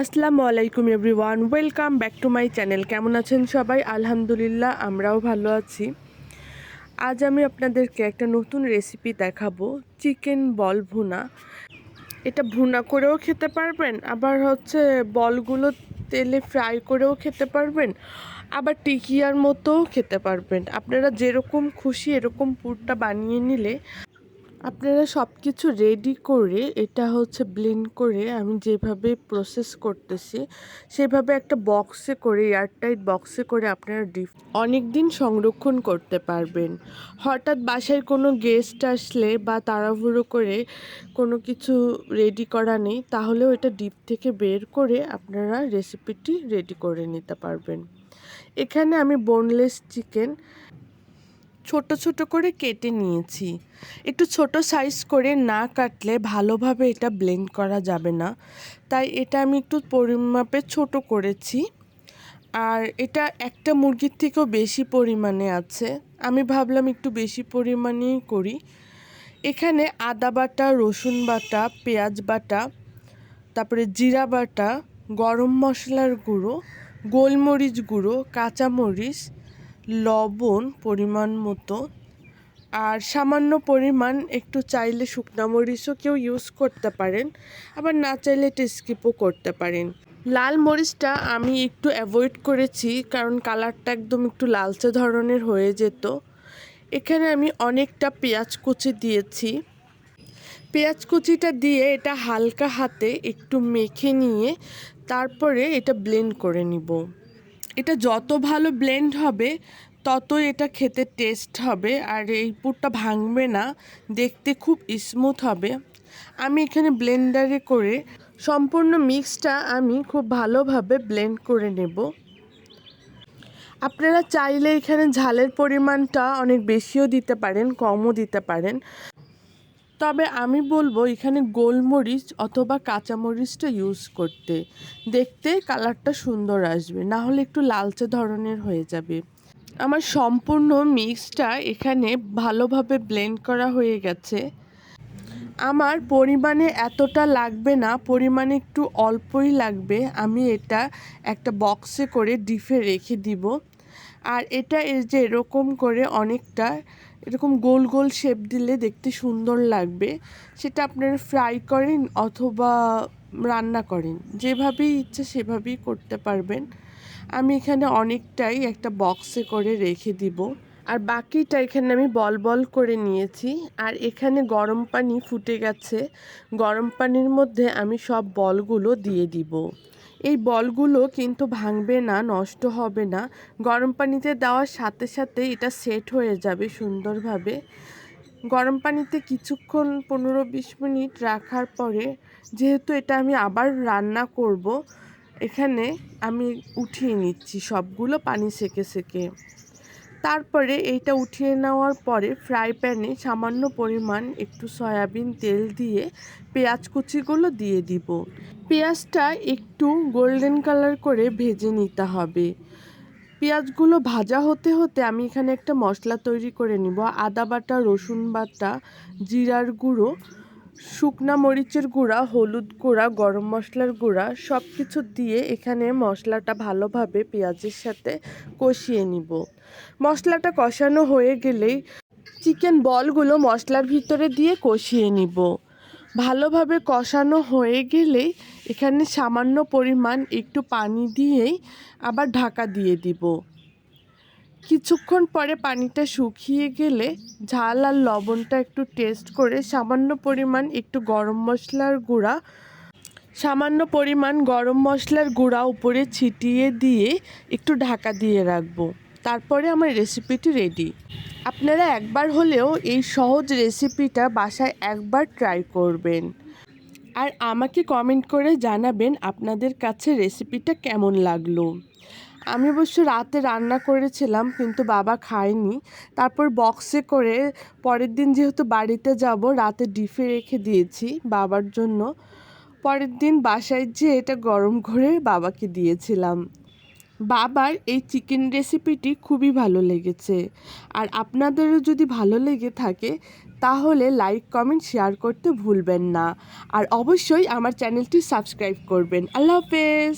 আসসালামু আলাইকুম everyone, welcome back to my channel. কেমন আছেন সবাই? আলহামদুলিল্লাহ, আমরাও ভালো আছি। আজ আমি আপনাদেরকে একটা নতুন রেসিপি দেখাবো চিকেন বল ভুনা। এটা ভুনা করেও খেতে পারবেন, আবার হচ্ছে বলগুলো তেলে ফ্রাই করেও খেতে পারবেন, আবার টিকিয়ার মতোও খেতে পারবেন। আপনারা যেরকম খুশি এরকম পুরটা বানিয়ে নিলে আপনারা সব কিছু রেডি করে এটা হচ্ছে ব্লেন্ড করে আমি যেভাবে প্রসেস করতেছি, সেভাবে একটা বক্সে করে এয়ারটাইট বক্সে করে আপনারা ডিপ অনেক দিন সংরক্ষণ করতে পারবেন। হঠাৎ বাসায় কোনো গেস্ট আসলে বা তাড়াহুড়ো করে কোনো কিছু রেডি করা নেই, তাহলেও এটা ডিপ থেকে বের করে আপনারা রেসিপিটি রেডি করে নিতে পারবেন। এখানে আমি বোনলেস চিকেন ছোট ছোট করে কেটে নিয়েছি। একটু ছোট সাইজ করে না কাটলে ভালোভাবে এটা ব্লেন্ড করা যাবে না। তাই এটা আমি একটু পরিমাপে ছোট করেছি। আর এটা একটা মুরগির থেকেও বেশি পরিমাণে আছে। আমি ভাবলাম একটু বেশি পরিমাণেই করি। এখানে আদা বাটা, রসুন বাটা, পেঁয়াজ বাটা, তারপরে জিরা বাটা, গরম মশলার গুঁড়ো, গোলমরিচ গুঁড়ো, কাঁচামরিচ লবণ পরিমাণ মতো আর সামান্য পরিমাণ একটু চাইলে শুকনো মরিচও কেউ ইউজ করতে পারেন, আবার না চাইলে এটা স্কিপও করতে পারেন। লাল মরিচটা আমি একটু অ্যাভয়েড করেছি, কারণ কালারটা একদম একটু লালচে ধরনের হয়ে যেত। এখানে আমি অনেকটা পেঁয়াজ কুচি দিয়েছি। পেঁয়াজ কুচিটা দিয়ে এটা হালকা হাতে একটু মেখে নিয়ে তারপরে এটা ব্লেন্ড করে নিব। এটা যত ভালো ব্লেন্ড হবে, ততই এটা খেতে টেস্ট হবে, আর এই পুরটা ভাঙবে না, দেখতে খুব স্মুথ হবে। আমি এখানে ব্লেন্ডারে করে সম্পূর্ণ মিক্সটা আমি খুব ভালোভাবে ব্লেন্ড করে নেব। আপনারা চাইলে এখানে ঝালের পরিমাণটা অনেক বেশিও দিতে পারেন, কমও দিতে পারেন। তবে আমি বলব এখানে গোলমরিচ অথবা কাঁচামরিচটা ইউজ করতে। দেখতে কালারটা সুন্দর আসবে, না হলে একটু লালচে ধরনের হয়ে যাবে। আমার সম্পূর্ণ মিক্সটা এখানে ভালোভাবে ব্লেন্ড করা হয়ে গেছে। আমার পরিমাণে এতটা লাগবে না, পরিমাণে একটু অল্পই লাগবে। আমি এটা একটা বক্সে করে ডিফে রেখে দিব। আর এটা যে এরকম করে অনেকটা এরকম গোল গোল শেপ দিলে দেখতে সুন্দর লাগবে। সেটা আপনারা ফ্রাই করেন অথবা রান্না করেন। যেভাবেই ইচ্ছা সেভাবেই করতে পারবেন। আমি এখানে অনেকটাই একটা বক্সে করে রেখে দিব। আর বাকিটা এখানে আমি বল বল করে নিয়েছি। আর এখানে গরম পানি ফুটে গেছে। গরম পানির মধ্যে আমি সব বলগুলো দিয়ে দিব। এই বলগুলো কিন্তু ভাঙবে না, নষ্ট হবে না। গরম পানিতে দেওয়ার সাথে সাথে এটা সেট হয়ে যাবে সুন্দরভাবে। গরম পানিতে কিছুক্ষণ পনেরো বিশ মিনিট রাখার পরে যেহেতু এটা আমি আবার রান্না করব, এখানে আমি উঠিয়ে নিচ্ছি সবগুলো পানি সেকে সেকে। তারপরে এইটা উঠিয়ে নেওয়ার পরে ফ্রাই প্যানে সামান্য পরিমাণ একটু সয়াবিন তেল দিয়ে পেঁয়াজ কুচিগুলো দিয়ে দিব। পেঁয়াজটা একটু গোল্ডেন কালার করে ভেজে নিতে হবে। পেঁয়াজগুলো ভাজা হতে হতে আমি এখানে একটা মশলা তৈরি করে নিব, আদা বাটা, রসুন বাটা, জিরার গুঁড়ো শুকনা মরিচের গুঁড়া, হলুদ গুঁড়া, গরম মশলার গুঁড়া সব কিছু দিয়ে এখানে মশলাটা ভালোভাবে পেঁয়াজের সাথে কষিয়ে নিব। মশলাটা কষানো হয়ে গেলেই চিকেন বলগুলো মশলার ভিতরে দিয়ে কষিয়ে নিব। ভালোভাবে কষানো হয়ে গেলেই এখানে সামান্য পরিমাণ একটু পানি দিয়েই আবার ঢাকা দিয়ে দিব। কিছুক্ষণ পরে পানিটা শুকিয়ে গেলে ঝাল আর লবণটা একটু টেস্ট করে সামান্য পরিমাণ একটু গরম মশলার গুঁড়া, সামান্য পরিমাণ গরম মশলার গুঁড়া উপরে ছিটিয়ে দিয়ে একটু ঢাকা দিয়ে রাখব। তারপরে আমার রেসিপিটি রেডি আপনারা একবার হলেও এই সহজ রেসিপিটা বাসায় একবার ট্রাই করবেন। আর আমাকে কমেন্ট করে জানাবেন আপনাদের কাছে রেসিপিটা কেমন লাগল। আমি অবশ্য রাতে রান্না করেছিলাম, কিন্তু বাবা খায়নি। তারপর বক্সে করে পরের দিন যেহেতু বাড়িতে যাব, রাতে ডিফে রেখে দিয়েছি বাবার জন্য। পরের দিন বাসায় যেয়ে এটা গরম করে বাবাকে দিয়েছিলাম। বাবার এই চিকেন রেসিপিটি খুবই ভালো লেগেছে। আর আপনাদেরও যদি ভালো লেগে থাকে, তাহলে লাইক কমেন্ট শেয়ার করতে ভুলবেন না। আর অবশ্যই আমার চ্যানেলটি সাবস্ক্রাইব করবেন। আল্লাহ হাফেজ!